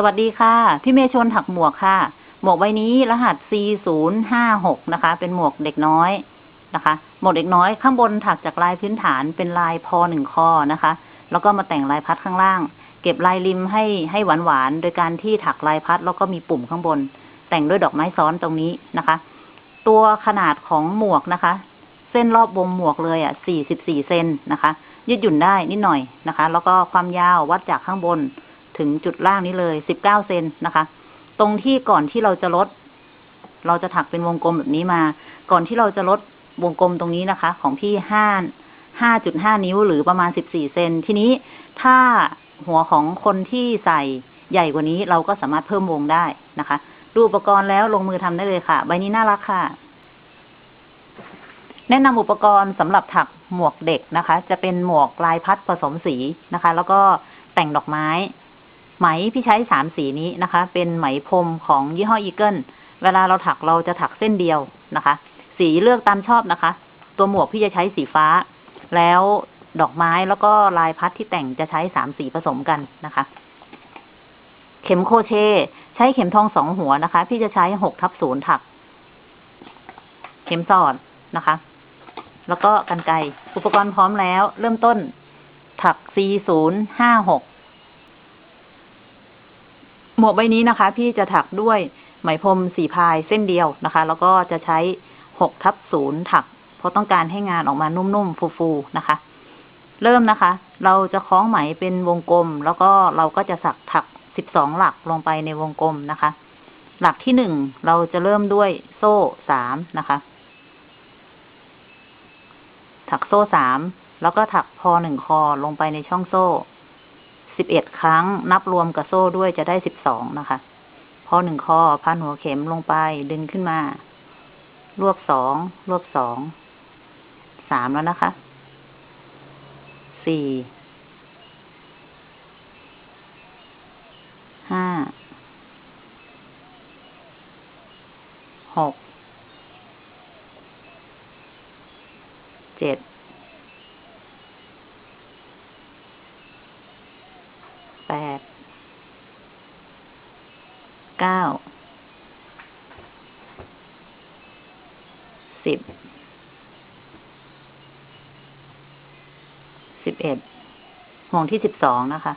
สวัสดีค่ะ พี่เมย์ชวนถักหมวกค่ะ หมวกใบนี้รหัส4056 นะคะ เป็นหมวกเด็กน้อยนะคะ หมวกเด็กน้อยข้างบนถักจากลายพื้นฐานเป็นลายพอหนึ่งคอนะคะ แล้วก็มาแต่งลายพัดข้างล่าง เก็บลายริมให้ให้หวานหวานๆโดยการที่ถักลายพัดแล้วก็มีปุ่มข้างบน แต่งด้วยดอกไม้ซ้อนตรงนี้นะคะ ตัวขนาดของหมวกนะคะ เส้นรอบวงหมวกเลยอะ 44 เซนนะคะ ยืดหยุ่นได้นิดหน่อยนะคะ แล้วก็ความยาววัดจากข้างบน ถึงจุดล่างนี้เลย19เก้าเซนนะคะ ตรงที่ก่อนที่เราจะลด เราจะถักเป็นวงกลมแบบนี้มา ก่อนที่เราจะลดวงกลมตรงนี้นะคะ ของพี่ห้าห้าจุดห้านิ้วหรือประมาณสิบสี่เซนทีนี้ถ้าหัวของคนที่ใส่ใหญ่กว่านี้เราก็สามารถเพิ่มวงได้นะคะ ดูอุปกรณ์แล้วลงมือทำได้เลยค่ะ ใบนี้น่ารักค่ะ แนะนำอุปกรณ์สำหรับถักหมวกเด็กนะคะ จะเป็นหมวกลายพัดผสมสีนะคะ แล้วก็แต่งดอกไม้ ไหมพี่ใช้สามสีนี้นะคะ เป็นไหมพรมของยี่ห้ออีเกิลเวลาเราถักเราจะถักเส้นเดียวนะคะ สีเลือกตามชอบนะคะ ตัวหมวกพี่จะใช้สีฟ้า แล้วดอกไม้แล้วก็ลายพัดที่แต่งจะใช้สามสีผสมกันนะคะ เข็มโครเชต์ใช้เข็มทองสองหัวนะคะ พี่จะใช้หกทับศูนย์ถัก เข็มสอดนะคะ แล้วก็กันไกอุปกรณ์พร้อมแล้ว เริ่มต้นถัก4056 หมวกใบนี้นะคะ พี่จะถักด้วยไหมพรมสีพายเส้นเดียวนะคะ แล้วก็จะใช้6ทับ0ถัก เพราะต้องการให้งานออกมานุ่มๆฟูๆนะคะ เริ่มนะคะ เราจะคล้องไหมเป็นวงกลม แล้วก็เราก็จะสักถัก12หลักลงไปในวงกลมนะคะ หลักที่หนึ่งเราจะเริ่มด้วยโซ่สามนะคะ ถักโซ่สามแล้วก็ถักพอหนึ่งคอลงไปในช่องโซ่ สิบเอ็ดครั้ง นับรวมกับโซ่ด้วยจะได้สิบสองนะคะพอหนึ่งคอพันหัวเข็มลงไปดึงขึ้นมา รวบสองรวบสอง สามแล้วนะคะ สี่ ห้า หก เจ็ด แปด เก้า สิบ สิบเอ็ด ห่วงที่สิบสองนะคะ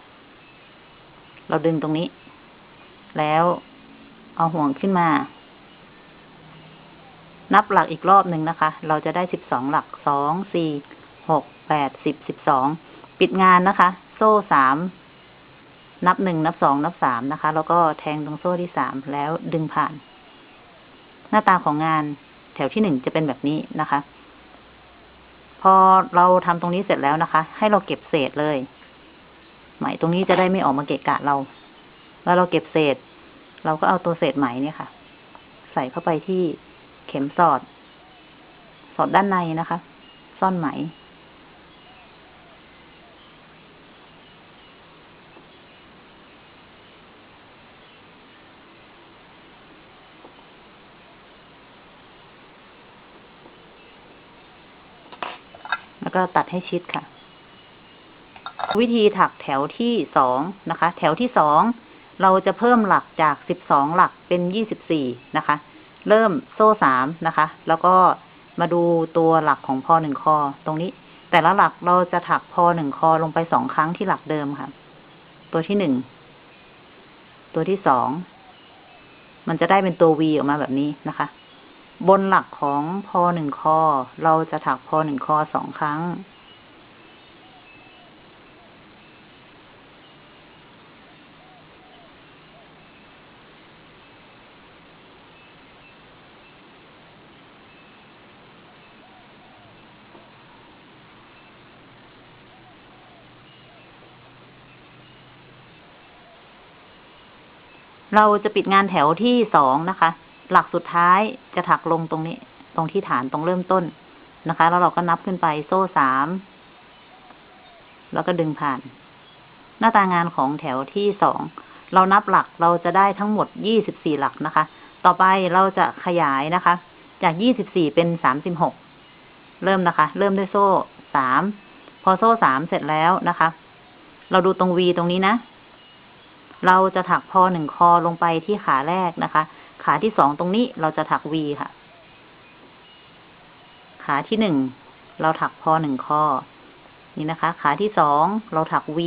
เราดึงตรงนี้ แล้วเอาห่วงขึ้นมา นับหลักอีกรอบหนึ่งนะคะ เราจะได้สิบสองหลัก สอง สี่ หก แปด สิบ สิบสอง ปิดงานนะคะ โซ่สาม นับหนึ่งนับสองนับสามนะคะ แล้วก็แทงตรงโซ่ที่สามแล้วดึงผ่าน หน้าตาของงานแถวที่หนึ่งจะเป็นแบบนี้นะคะ พอเราทำตรงนี้เสร็จแล้วนะคะ ให้เราเก็บเศษเลยไหมตรงนี้จะได้ไม่ออกมาเกะกะเรา แล้วเราเก็บเศษ เราก็เอาตัวเศษไหมเนี่ยค่ะ ใส่เข้าไปที่เข็มสอด สอดด้านในนะคะ ซ่อนไหม แล้วก็ตัดให้ชิดค่ะ วิธีถักแถวที่สองนะคะ แถวที่สองเราจะเพิ่มหลักจากสิบสองหลักเป็นยี่สิบสี่นะคะ เริ่มโซ่สามนะคะ แล้วก็มาดูตัวหลักของพอหนึ่งคอตรงนี้ แต่ละหลักเราจะถักพอหนึ่งคอลงไปสองครั้งที่หลักเดิมค่ะ ตัวที่หนึ่งตัวที่สองมันจะได้เป็นตัววีออกมาแบบนี้นะคะ บนหลักของพอหนึ่งคอ เราจะถักพอหนึ่งคอสองครั้ง เราจะปิดงานแถวที่สองนะคะ หลักสุดท้ายจะถักลงตรงนี้ ตรงที่ฐานตรงเริ่มต้นนะคะ แล้วเราก็นับขึ้นไปโซ่สาม แล้วก็ดึงผ่าน หน้าตางานของแถวที่สอง เรานับหลักเราจะได้ทั้งหมดยี่สิบสี่หลักนะคะ ต่อไปเราจะขยายนะคะ จากยี่สิบสี่เป็นสามสิบหก เริ่มนะคะ เริ่มด้วยโซ่สาม พอโซ่สามเสร็จแล้วนะคะ เราดูตรงวีตรงนี้นะ เราจะถักพอหนึ่งคอลงไปที่ขาแรกนะคะ ขาที่สองตรงนี้เราจะถัก V ค่ะ ขาที่หนึ่งเราถักพอหนึ่งข้อ นี่นะคะ ขาที่สองเราถัก V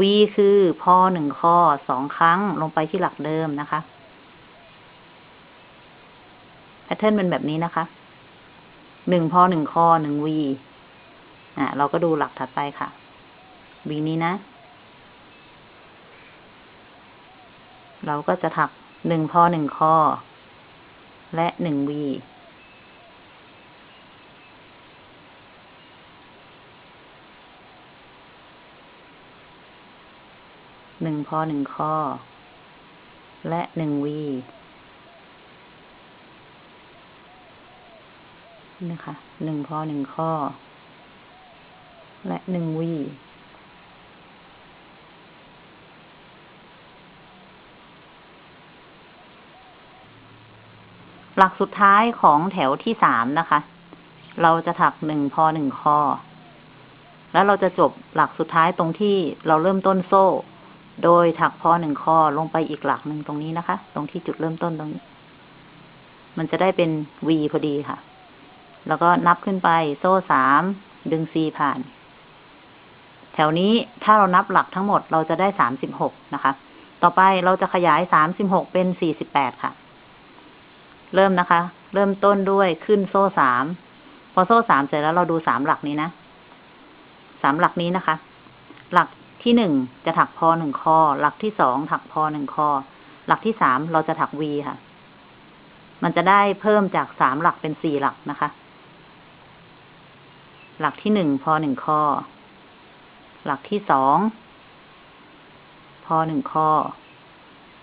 V คือพอหนึ่งข้อสองครั้งลงไปที่หลักเดิมนะคะแพทเทิร์นเป็นแบบนี้นะคะ หนึ่งพอหนึ่งข้อหนึ่ง V อะเราก็ดูหลักถัดไปค่ะ V นี้นะ เราก็จะถัก หนึ่งพอหนึ่งข้อและหนึ่ง V หนึ่งพอหนึ่งข้อ และหนึ่งวีนะคะหนึ่งพอหนึ่งข้อ และหนึ่งวี หลักสุดท้ายของแถวที่สามนะคะ เราจะถักหนึ่งพอหนึ่งข้อแล้วเราจะจบหลักสุดท้ายตรงที่เราเริ่มต้นโซ่ โดยถักพอหนึ่งข้อลงไปอีกหลักหนึ่งตรงนี้นะคะ ตรงที่จุดเริ่มต้นตรงนี้ มันจะได้เป็น V พอดีค่ะ แล้วก็นับขึ้นไปโซ่สามดึง C ผ่าน แถวนี้ถ้าเรานับหลักทั้งหมดเราจะได้สามสิบหกนะคะ ต่อไปเราจะขยายสามสิบหกเป็นสี่สิบแปดค่ะ เริ่มนะคะ เริ่มต้นด้วยขึ้นโซ่สาม พอโซ่สามเสร็จแล้วเราดูสามหลักนี้นะ สามหลักนี้นะคะ หลักที่หนึ่งจะถักพอหนึ่งคอ หลักที่สองถักพอหนึ่งคอ หลักที่สามเราจะถักวีค่ะ มันจะได้เพิ่มจากสามหลักเป็นสี่หลักนะคะ หลักที่หนึ่งพอหนึ่งข้อหลักที่สองพอหนึ่งข้อ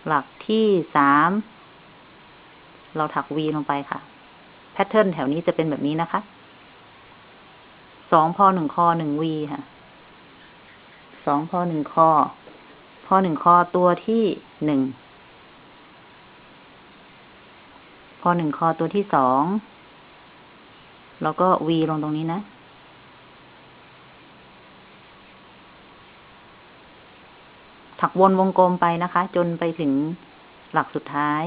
หลักที่สาม เราถักวีลงไปค่ะ แพทเทิร์นแถวนี้จะเป็นแบบนี้นะคะ สองพอหนึ่งคอหนึ่งวีค่ะ สองพอหนึ่งคอ พอหนึ่งคอตัวที่หนึ่ง พอหนึ่งคอตัวที่สอง แล้วก็วีลงตรงนี้นะถักวนวงกลมไปนะคะ จนไปถึงหลักสุดท้าย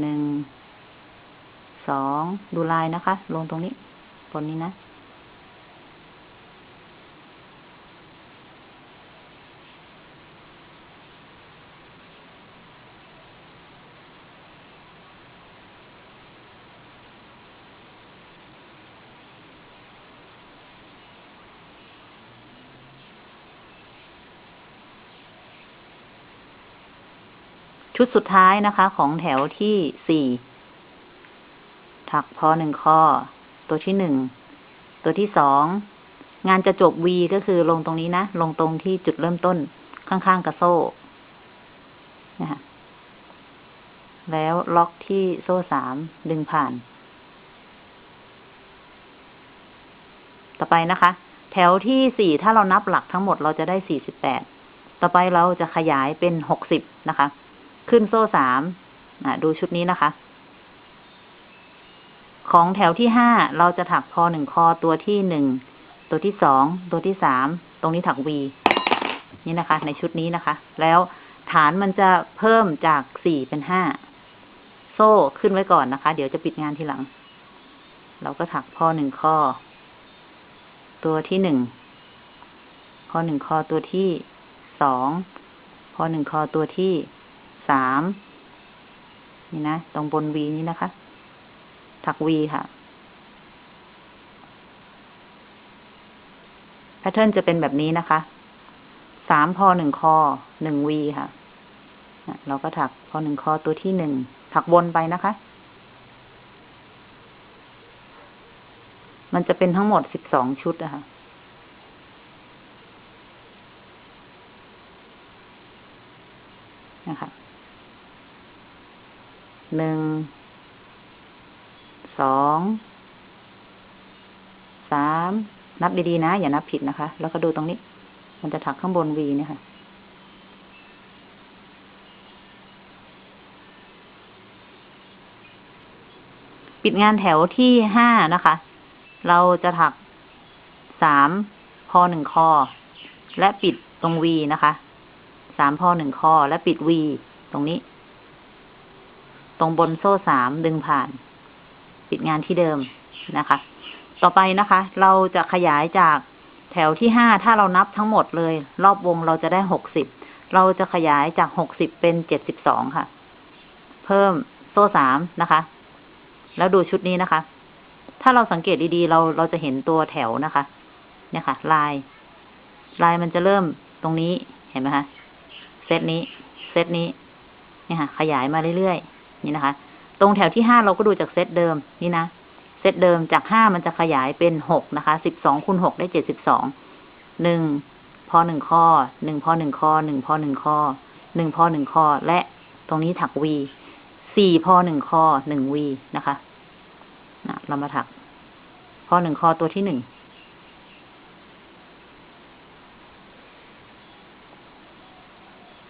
หนึ่ง สอง ดูลายนะคะ ลงตรงนี้ บนนี้นะ ชุดสุดท้ายนะคะ ของแถวที่สี่ถักพอหนึ่งข้อ ตัวที่หนึ่ง ตัวที่สอง งานจะจบ V ก็คือลงตรงนี้นะ ลงตรงที่จุดเริ่มต้นข้างๆกระโซ่นะคะแล้วล็อกที่โซ่สามดึงผ่าน ต่อไปนะคะ แถวที่สี่ถ้าเรานับหลักทั้งหมดเราจะได้สี่สิบแปด ต่อไปเราจะขยายเป็นหกสิบนะคะ ขึ้นโซ่สามดูชุดนี้นะคะ ของแถวที่ห้าเราจะถักพอหนึ่งคอตัวที่หนึ่งตัวที่สองตัวที่สามตรงนี้ถักวีนี่นะคะ ในชุดนี้นะคะ แล้วฐานมันจะเพิ่มจากสี่เป็นห้าโซ่ขึ้นไว้ก่อนนะคะ เดี๋ยวจะปิดงานทีหลัง เราก็ถักพอหนึ่งคอตัวที่หนึ่งพอหนึ่งคอตัวที่สองพอหนึ่งคอตัวที่ สามนี่นะตรงบนวีนี้นะคะ ถักวีค่ะแพทเทิร์นจะเป็นแบบนี้นะคะสามพอหนึ่งคอหนึ่งวีค่ะเราก็ถักพอหนึ่งคอตัวที่หนึ่งถักวนไปนะคะ มันจะเป็นทั้งหมดสิบสองชุดอะค่ะนะคะ หนึ่ง สอง สาม นับดีๆนะ อย่านับผิดนะคะ แล้วก็ดูตรงนี้ มันจะถักข้างบนวีเนี่ยค่ะ ปิดงานแถวที่ห้านะคะ เราจะถักสามพอหนึ่งคอ และปิดตรงวีนะคะ สามพอหนึ่งข้อและปิดวีตรงนี้ ตรงบนโซ่สามดึงผ่าน ปิดงานที่เดิมนะคะ ต่อไปนะคะ เราจะขยายจากแถวที่ห้าถ้าเรานับทั้งหมดเลย รอบวงเราจะได้หกสิบเราจะขยายจากหกสิบเป็นเจ็ดสิบสองค่ะ เพิ่มโซ่สามนะคะ แล้วดูชุดนี้นะคะ ถ้าเราสังเกตดีๆ เราเราจะเห็นตัวแถวนะคะ เนี่ยค่ะ ลาย ลายมันจะเริ่มตรงนี้เห็นไหมคะเซตนี้ เซตนี้ เนี่ยค่ะ ขยายมาเรื่อยๆ นี่นะคะ ตรงแถวที่ห้าเราก็ดูจากเซตเดิมนี่นะเซตเดิมจากห้ามันจะขยายเป็นหกนะคะสิบสองคูณหกได้เจ็ดสิบสองหนึ่งพอหนึ่งข้อหนึ่งพอหนึ่งข้อหนึ่งพอหนึ่งข้อหนึ่งพอหนึ่งข้อและตรงนี้ถักวีสี่พอหนึ่งข้อหนึ่งวีนะคะนะเรามาถักพอหนึ่งข้อตัวที่หนึ่ง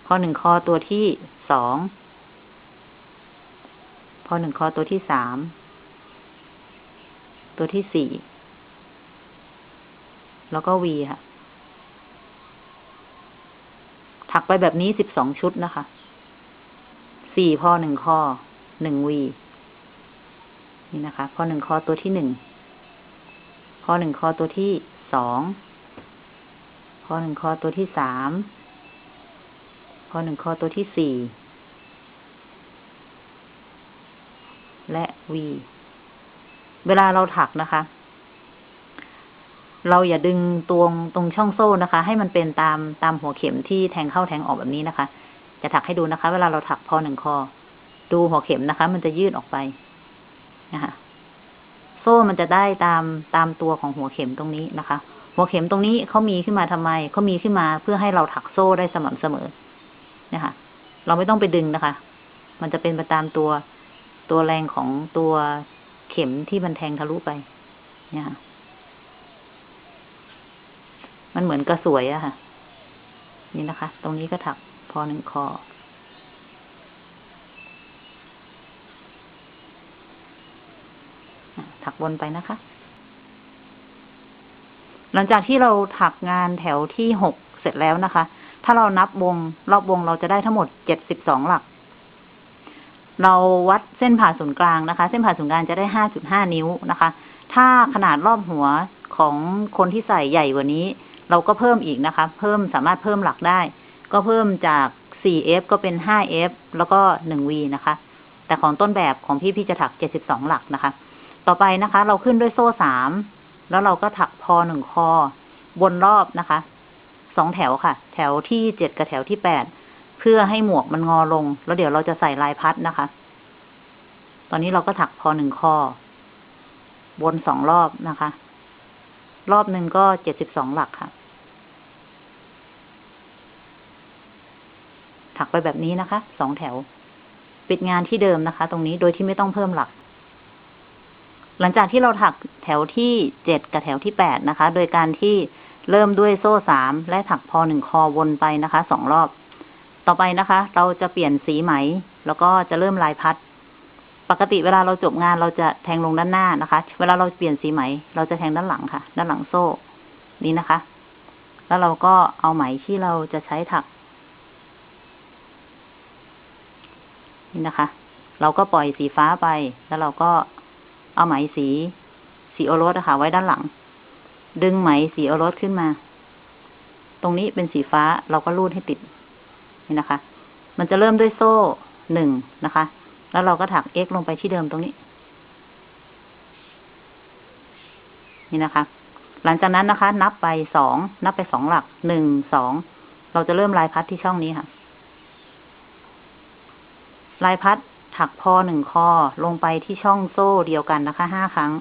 ข้อหนึ่งข้อตัวที่สอง อหนึ่งข้อตัวที่สาม ตัวที่สี่ แล้วก็วีค่ะ ถักไปแบบนี้สิบสองชุดนะคะ สี่พอหนึ่งข้อหนึ่งวี นี่นะคะพอหนึ่งข้อตัวที่หนึ่งพอหนึ่งข้อตัวที่สอง พอหนึ่งข้อตัวที่สาม พอหนึ่งข้อตัวที่สี่ และวีเวลาเราถักนะคะ เราอย่าดึงตรงตรงช่องโซ่นะคะ ให้มันเป็นตามตามหัวเข็มที่แทงเข้าแทงออกแบบนี้นะคะ จะถักให้ดูนะคะ เวลาเราถักพอหนึ่งคอ ดูหัวเข็มนะคะ มันจะยืดออกไปนะคะโซ่มันจะได้ตามตามตัวของหัวเข็มตรงนี้นะคะ หัวเข็มตรงนี้เขามีขึ้นมาทำไมเขามีขึ้นมาเพื่อให้เราถักโซ่ได้สม่ำเสมอนะคะ เราไม่ต้องไปดึงนะคะ มันจะเป็นไปตามตัว ตัวแรงของตัวเข็มที่มันแทงทะลุไป เนี่ยค่ะมันเหมือนกระสวยอะค่ะ นี่นะคะ ตรงนี้ก็ถักพอหนึ่งคอ ถักวนไปนะคะ หลังจากที่เราถักงานแถวที่หกเสร็จแล้วนะคะ ถ้าเรานับวง รอบวงเราจะได้ทั้งหมดเจ็ดสิบสองหลัก เราวัดเส้นผ่าศูนย์กลางนะคะ เส้นผ่าศูนย์กลางจะได้ห้าจุดห้านิ้วนะคะ ถ้าขนาดรอบหัวของคนที่ใส่ใหญ่กว่านี้ เราก็เพิ่มอีกนะคะ เพิ่มสามารถเพิ่มหลักได้ ก็เพิ่มจาก 4F ก็เป็น 5F แล้วก็ 1V นะคะ แต่ของต้นแบบของพี่พี่จะถัก 72 หลักนะคะ ต่อไปนะคะ เราขึ้นด้วยโซ่ 3 แล้วเราก็ถักพอหนึ่งคอบนรอบนะคะสองแถวค่ะ แถวที่ 7 กับแถวที่ 8 เพื่อให้หมวกมันงอลง แล้วเดี๋ยวเราจะใส่ลายพัดนะคะ ตอนนี้เราก็ถักพอหนึ่งคอบนสองรอบนะคะ รอบหนึ่งก็เจ็ดสิบสองหลักค่ะ ถักไปแบบนี้นะคะ สองแถว ปิดงานที่เดิมนะคะ ตรงนี้โดยที่ไม่ต้องเพิ่มหลัก หลังจากที่เราถักแถวที่เจ็ดกับแถวที่แปดนะคะ โดยการที่เริ่มด้วยโซ่สามและถักพอหนึ่งคอวนไปนะคะสองรอบ ต่อไปนะคะ เราจะเปลี่ยนสีไหม แล้วก็จะเริ่มลายพัด ปกติเวลาเราจบงานเราจะแทงลงด้านหน้านะคะ เวลาเราเปลี่ยนสีไหม เราจะแทงด้านหลังค่ะ ด้านหลังโซ่ นี้นะคะ แล้วเราก็เอาไหมที่เราจะใช้ถัก นี่นะคะ เราก็ปล่อยสีฟ้าไป แล้วเราก็เอาไหมสี สีโอรสนะคะไว้ด้านหลัง ดึงไหมสีโอรสขึ้นมา ตรงนี้เป็นสีฟ้าเราก็รูดให้ติด นี่นะคะ มันจะเริ่มด้วยโซ่หนึ่งนะคะ แล้วเราก็ถัก x ลงไปที่เดิมตรงนี้ นี่นะคะ หลังจากนั้นนะคะ นับไปสอง นับไปสองหลัก หนึ่ง สอง เราจะเริ่มลายพัดที่ช่องนี้ค่ะ ลายพัดถักพอหนึ่งคอลงไปที่ช่องโซ่เดียวกันนะคะ ห้าครั้ง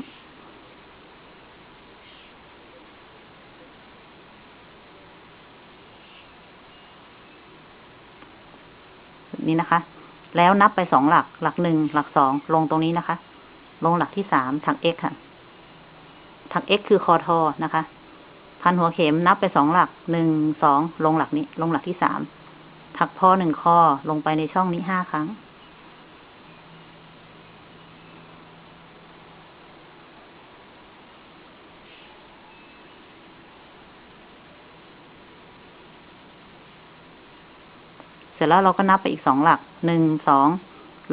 แบบ นี้นะคะ แล้วนับไปสองหลัก หลักหนึ่งหลักสองลงตรงนี้นะคะ ลงหลักที่สามถัก x ค่ะถัก x คือคอทอนะคะ พันหัวเข็มนับไปสองหลักหนึ่งสองลงหลักนี้ ลงหลักที่สามถักพอหนึ่งคอลงไปในช่องนี้ห้าครั้ง ร็จแล้วเราก็นับไปอีกสองหลัก หนึ่ง สอง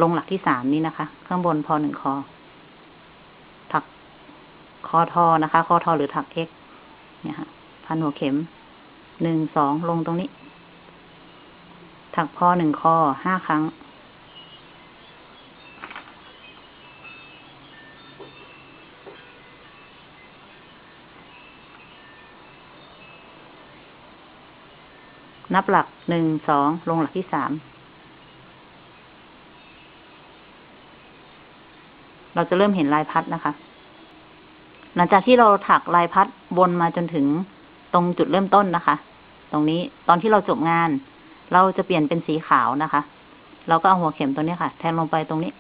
ลงหลักที่สามนี้นะคะ ข้างบนพอหนึ่งคอ ถักคอทอนะคะ คอทอหรือถักเอ็กเนี่ยค่ะ พันหัวเข็ม หนึ่ง สอง ลงตรงนี้ ถักพอหนึ่งคอห้าครั้ง นับหลักหนึ่งสองลงหลักที่สามเราจะเริ่มเห็นลายพัดนะคะ หลังจากที่เราถักลายพัดวนมาจนถึงตรงจุดเริ่มต้นนะคะ ตรงนี้ตอนที่เราจบงาน เราจะเปลี่ยนเป็นสีขาวนะคะ เราก็เอาหัวเข็มตัวนี้ค่ะ แทงลงไปตรงนี้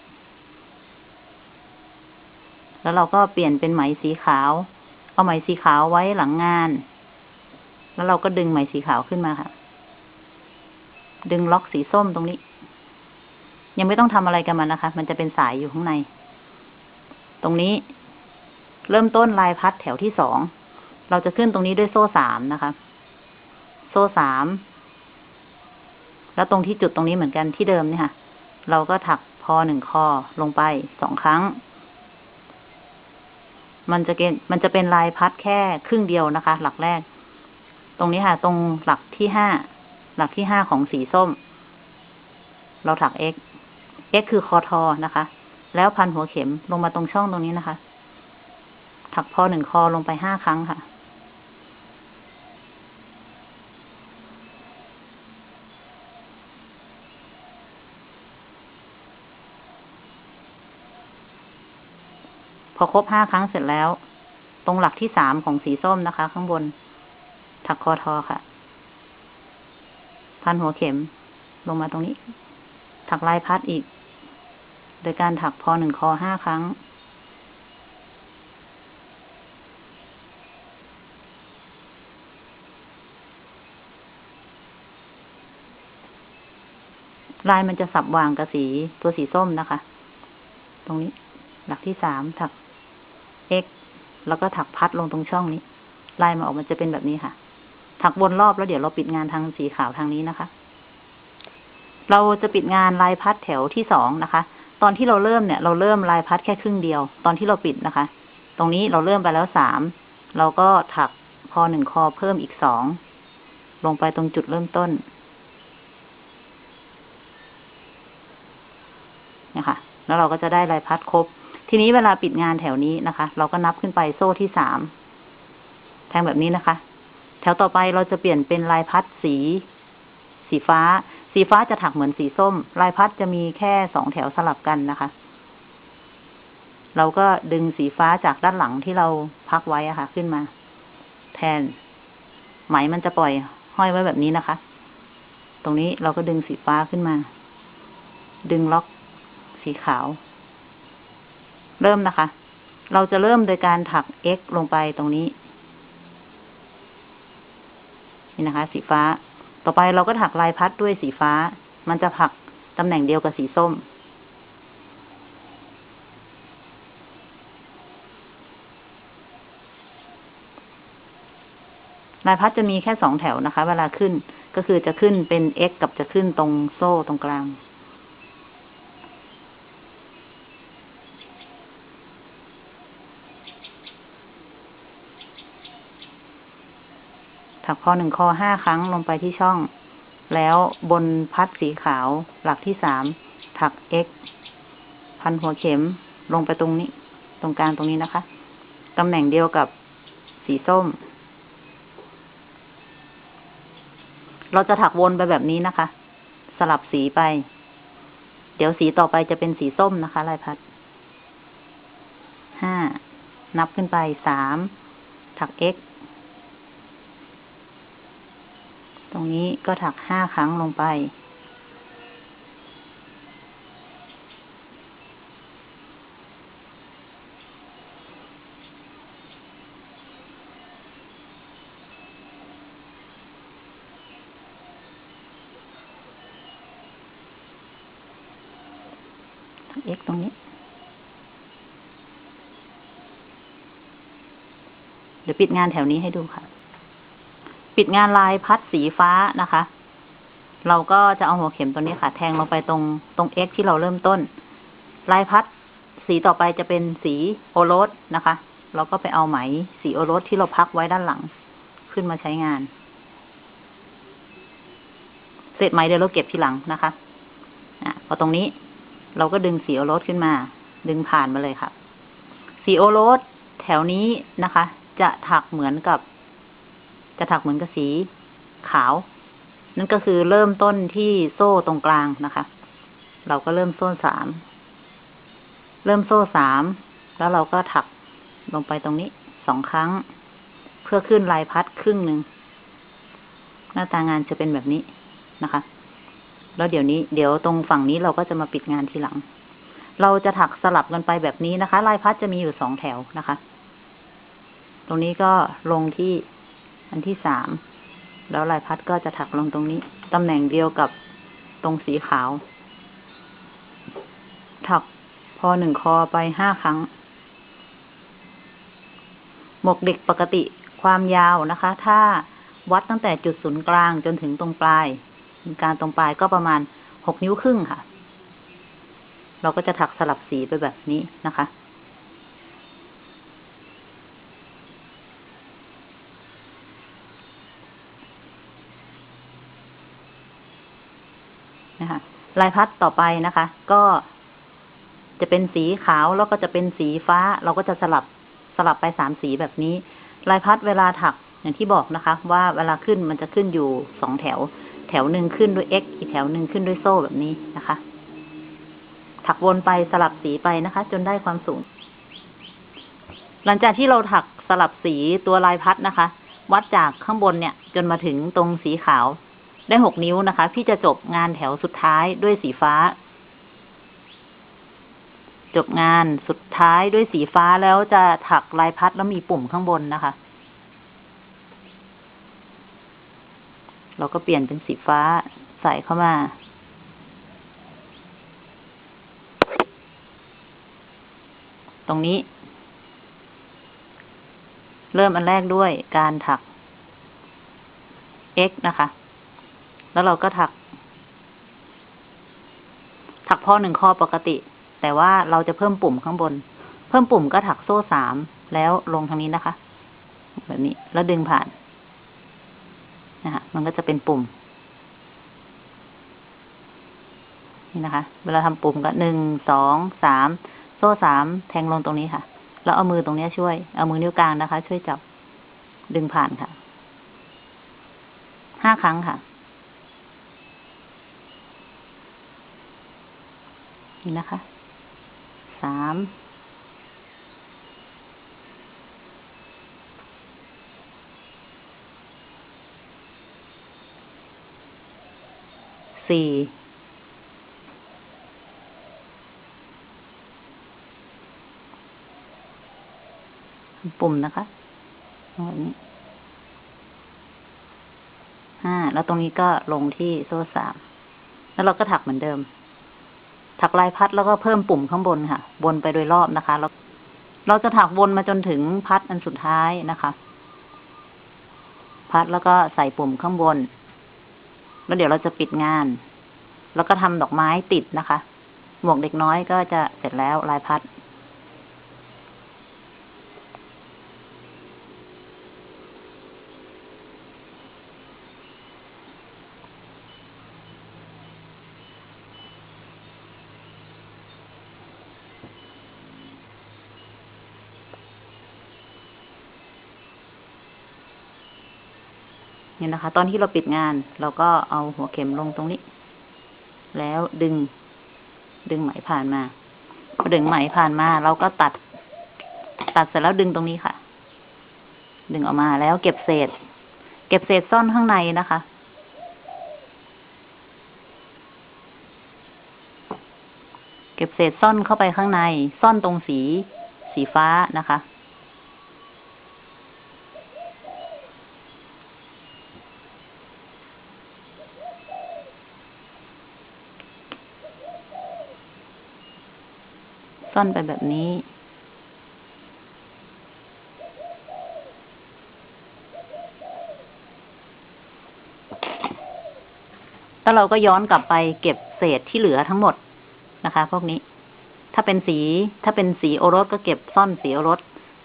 แล้วเราก็เปลี่ยนเป็นไหมสีขาว เอาไหมสีขาวไว้หลังงาน แล้วเราก็ดึงไหมสีขาวขึ้นมาค่ะ ดึงล็อกสีส้มตรงนี้ ยังไม่ต้องทำอะไรกันมันนะคะ มันจะเป็นสายอยู่ข้างใน ตรงนี้ เริ่มต้นลายพัดแถวที่สอง เราจะขึ้นตรงนี้ด้วยโซ่สามนะคะ โซ่สาม แล้วตรงที่จุดตรงนี้เหมือนกันที่เดิมเนี่ยค่ะ เราก็ถักพอหนึ่งคอลงไปสองครั้ง มันจะเป็นมันจะเป็นลายพัดแค่ครึ่งเดียวนะคะ หลักแรก ตรงนี้ค่ะ ตรงหลักที่ห้า หลักที่ห้าของสีส้ม เราถัก x x คือคอทอนะคะ แล้วพันหัวเข็มลงมาตรงช่องตรงนี้นะคะ ถักพอหนึ่งคอลงไปห้าครั้งค่ะ พอครบห้าครั้งเสร็จแล้ว ตรงหลักที่สามของสีส้มนะคะ ข้างบน ถักคอทอค่ะ พันหัวเข็ม ลงมาตรงนี้ ถักลายพัดอีก โดยการถักพอหนึ่งคอห้าครั้ง ลายมันจะสับวางกับสีตัวสีส้มนะคะ ตรงนี้ หลักที่สามถัก x แล้วก็ถักพัดลงตรงช่องนี้ ลายมาออกมันจะเป็นแบบนี้ค่ะ ถักวนรอบแล้วเดี๋ยวเราปิดงานทางสีขาวทางนี้นะคะ เราจะปิดงานลายพัดแถวที่สองนะคะ ตอนที่เราเริ่มเนี่ย เราเริ่มลายพัดแค่ครึ่งเดียว ตอนที่เราปิดนะคะ ตรงนี้เราเริ่มไปแล้วสามเราก็ถักคอหนึ่งคอเพิ่มอีกสองลงไปตรงจุดเริ่มต้นนะคะ แล้วเราก็จะได้ลายพัดครบ ทีนี้เวลาปิดงานแถวนี้นะคะ เราก็นับขึ้นไปโซ่ที่สามแทงแบบนี้นะคะ แถวต่อไปเราจะเปลี่ยนเป็นลายพัดสี สีฟ้า สีฟ้าจะถักเหมือนสีส้ม ลายพัดจะมีแค่สองแถวสลับกันนะคะ เราก็ดึงสีฟ้าจากด้านหลังที่เราพักไว้อะค่ะ ขึ้นมา แทน ไหมมันจะปล่อยห้อยไว้แบบนี้นะคะ ตรงนี้เราก็ดึงสีฟ้าขึ้นมา ดึงล็อกสีขาว เริ่มนะคะ เราจะเริ่มโดยการถัก x ลงไปตรงนี้ นี่นะคะ สีฟ้า ต่อไปเราก็ถักลายพัดด้วยสีฟ้า มันจะผักตำแหน่งเดียวกับสีส้ม ลายพัดจะมีแค่สองแถวนะคะ เวลาขึ้นก็คือจะขึ้นเป็น x กับจะขึ้นตรงโซ่ตรงกลาง ถักคอหนึ่งคอห้าครั้งลงไปที่ช่อง แล้วบนพัดสีขาวหลักที่สามถัก x พันหัวเข็มลงไปตรงนี้ ตรงกลางตรงนี้นะคะตำแหน่งเดียวกับสีส้ม เราจะถักวนไปแบบนี้นะคะ สลับสีไป เดี๋ยวสีต่อไปจะเป็นสีส้มนะคะลายพัดห้านับขึ้นไปสามถัก x ตรงนี้ก็ถักห้าครั้งลงไปถัก x ตรงนี้ เดี๋ยวปิดงานแถวนี้ให้ดูค่ะ ปิดงานลายพัดสีฟ้านะคะ เราก็จะเอาหัวเข็มตัวนี้ค่ะ แทงลงไปตรงตรง x ที่เราเริ่มต้น ลายพัดสีต่อไปจะเป็นสีโอรสนะคะ เราก็ไปเอาไหมสีโอรสที่เราพักไว้ด้านหลัง ขึ้นมาใช้งานเศษไหมเดี๋ยวเราเก็บทีหลังนะคะอะพอตรงนี้เราก็ดึงสีโอรสขึ้นมา ดึงผ่านมาเลยค่ะ สีโอรสแถวนี้นะคะ จะถักเหมือนกับ จะถักเหมือนกับสีขาว นั่นก็คือเริ่มต้นที่โซ่ตรงกลางนะคะ เราก็เริ่มโซ่สามเริ่มโซ่สามแล้วเราก็ถักลงไปตรงนี้สองครั้ง เพื่อขึ้นลายพัดครึ่งหนึ่งหน้าตางานจะเป็นแบบนี้นะคะ แล้วเดี๋ยวนี้เดี๋ยวตรงฝั่งนี้เราก็จะมาปิดงานทีหลัง เราจะถักสลับกันไปแบบนี้นะคะ ลายพัดจะมีอยู่สองแถวนะคะ ตรงนี้ก็ลงที่ อันที่สาม แล้วลายพัดก็จะถักลงตรงนี้ ตำแหน่งเดียวกับตรงสีขาว ถักพอหนึ่งคอไปห้าครั้ง หมวกเด็กปกติความยาวนะคะ ถ้าวัดตั้งแต่จุดศูนย์กลางจนถึงตรงปลาย การตรงปลายก็ประมาณหกนิ้วครึ่งค่ะ เราก็จะถักสลับสีไปแบบนี้นะคะ นะคะ ลายพัดต่อไปนะคะ ก็จะเป็นสีขาวแล้วก็จะเป็นสีฟ้า เราก็จะสลับสลับไปสามสีแบบนี้ ลายพัดเวลาถักอย่างที่บอกนะคะ ว่าเวลาขึ้นมันจะขึ้นอยู่สองแถว แถวหนึ่งขึ้นด้วย x อีกแถวหนึ่งขึ้นด้วยโซ่แบบนี้นะคะ ถักวนไปสลับสีไปนะคะ จนได้ความสูง หลังจากที่เราถักสลับสีตัวลายพัดนะคะ วัดจากข้างบนเนี่ย จนมาถึงตรงสีขาว ได้หกนิ้วนะคะ พี่จะจบงานแถวสุดท้ายด้วยสีฟ้า จบงานสุดท้ายด้วยสีฟ้าแล้วจะถักลายพัดแล้วมีปุ่มข้างบนนะคะ เราก็เปลี่ยนเป็นสีฟ้าใส่เข้ามาตรงนี้ เริ่มอันแรกด้วยการถัก x นะคะ แล้วเราก็ถัก ถักพอหนึ่งข้อปกติ แต่ว่าเราจะเพิ่มปุ่มข้างบน เพิ่มปุ่มก็ถักโซ่สามแล้วลงทางนี้นะคะ แบบนี้แล้วดึงผ่านนะคะมันก็จะเป็นปุ่ม นี่นะคะ เวลาทำปุ่มก็หนึ่งสองสามโซ่สามแทงลงตรงนี้ค่ะ แล้วเอามือตรงนี้ช่วย เอามือนิ้วกลางนะคะ ช่วยจับดึงผ่านค่ะ ห้าครั้งค่ะ นี่นะคะสามสี่ปุ่มนะคะแบบนี้ห้าแล้วตรงนี้ก็ลงที่โซ่สาม แล้วเราก็ถักเหมือนเดิม ถักลายพัดแล้วก็เพิ่มปุ่มข้างบนค่ะ วนไปโดยรอบนะคะแล้วเราจะถักวนมาจนถึงพัดอันสุดท้ายนะคะ พัดแล้วก็ใส่ปุ่มข้างบน แล้วเดี๋ยวเราจะปิดงาน แล้วก็ทำดอกไม้ติดนะคะ หมวกเด็กน้อยก็จะเสร็จแล้วลายพัด เนี่ยนะคะ ตอนที่เราปิดงาน เราก็เอาหัวเข็มลงตรงนี้ แล้วดึง ดึงไหมผ่านมาพอดึงไหมผ่านมา เราก็ตัด ตัดเสร็จแล้วดึงตรงนี้ค่ะ ดึงออกมาแล้วเก็บเศษ เก็บเศษซ่อนข้างในนะคะ เก็บเศษซ่อนเข้าไปข้างใน ซ่อนตรงสี สีฟ้านะคะ ซ่อนไปแบบนี้ แล้วเราก็ย้อนกลับไปเก็บเศษที่เหลือทั้งหมดนะคะ พวกนี้ ถ้าเป็นสี ถ้าเป็นสีโอรสก็เก็บซ่อนสีโอรส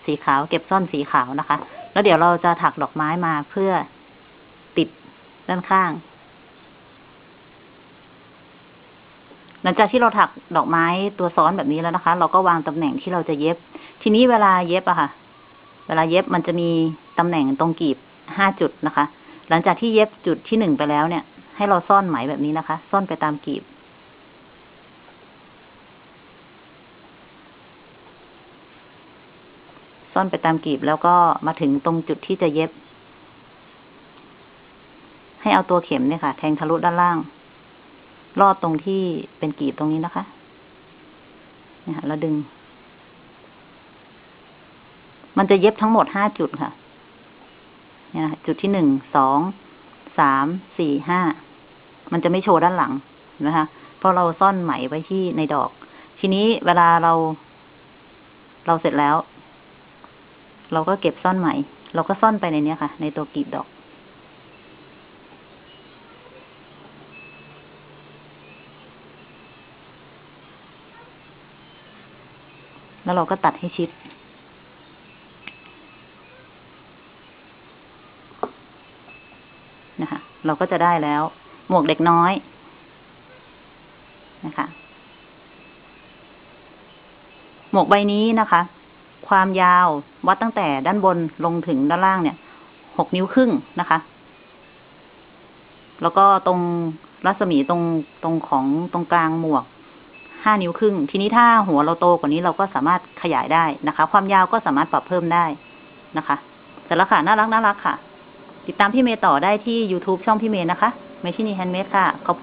สีขาว เก็บซ่อนสีขาวนะคะ แล้วเดี๋ยวเราจะถักดอกไม้มาเพื่อติดด้านข้าง หลังจากที่เราถักดอกไม้ตัวซ้อนแบบนี้แล้วนะคะ เราก็วางตำแหน่งที่เราจะเย็บ ทีนี้เวลาเย็บอะค่ะ เวลาเย็บมันจะมีตำแหน่งตรงกีบห้าจุดนะคะ หลังจากที่เย็บจุดที่หนึ่งไปแล้วเนี่ย ให้เราซ่อนไหมแบบนี้นะคะ ซ่อนไปตามกีบ ซ่อนไปตามกีบแล้วก็มาถึงตรงจุดที่จะเย็บ ให้เอาตัวเข็มเนี่ยค่ะ แทงทะลุด้านล่าง ลอดตรงที่เป็นกีบตรงนี้นะคะเนี่ยค่ะแล้วดึง มันจะเย็บทั้งหมดห้าจุดค่ะ เนี่ยนะจุดที่หนึ่ง สอง สาม สี่ ห้า มันจะไม่โชว์ด้านหลังเห็นไหมคะ เพราะเราซ่อนไหมไว้ที่ในดอก ทีนี้เวลาเรา เราเสร็จแล้ว เราก็เก็บซ่อนไหม เราก็ซ่อนไปในนี้ค่ะ ในตัวกลีบดอก แล้วเราก็ตัดให้ชิด นะคะ เราก็จะได้แล้ว หมวกเด็กน้อย นะคะ หมวกใบนี้นะคะ ความยาววัดตั้งแต่ด้านบนลงถึงด้านล่างเนี่ย หกนิ้วครึ่งนะคะ แล้วก็ตรงรัศมีตรงตรงของตรงกลางหมวก ห้านิ้วครึ่ง ทีนี้ถ้าหัวเราโตกว่านี้เราก็สามารถขยายได้นะคะ ความยาวก็สามารถปรับเพิ่มได้นะคะเสร็จแล้วค่ะ น่ารักน่ารักค่ะ ติดตามพี่เมย์ต่อได้ที่ YouTube ช่องพี่เมย์นะคะเมชินีแฮนด์เมดค่ะขอบ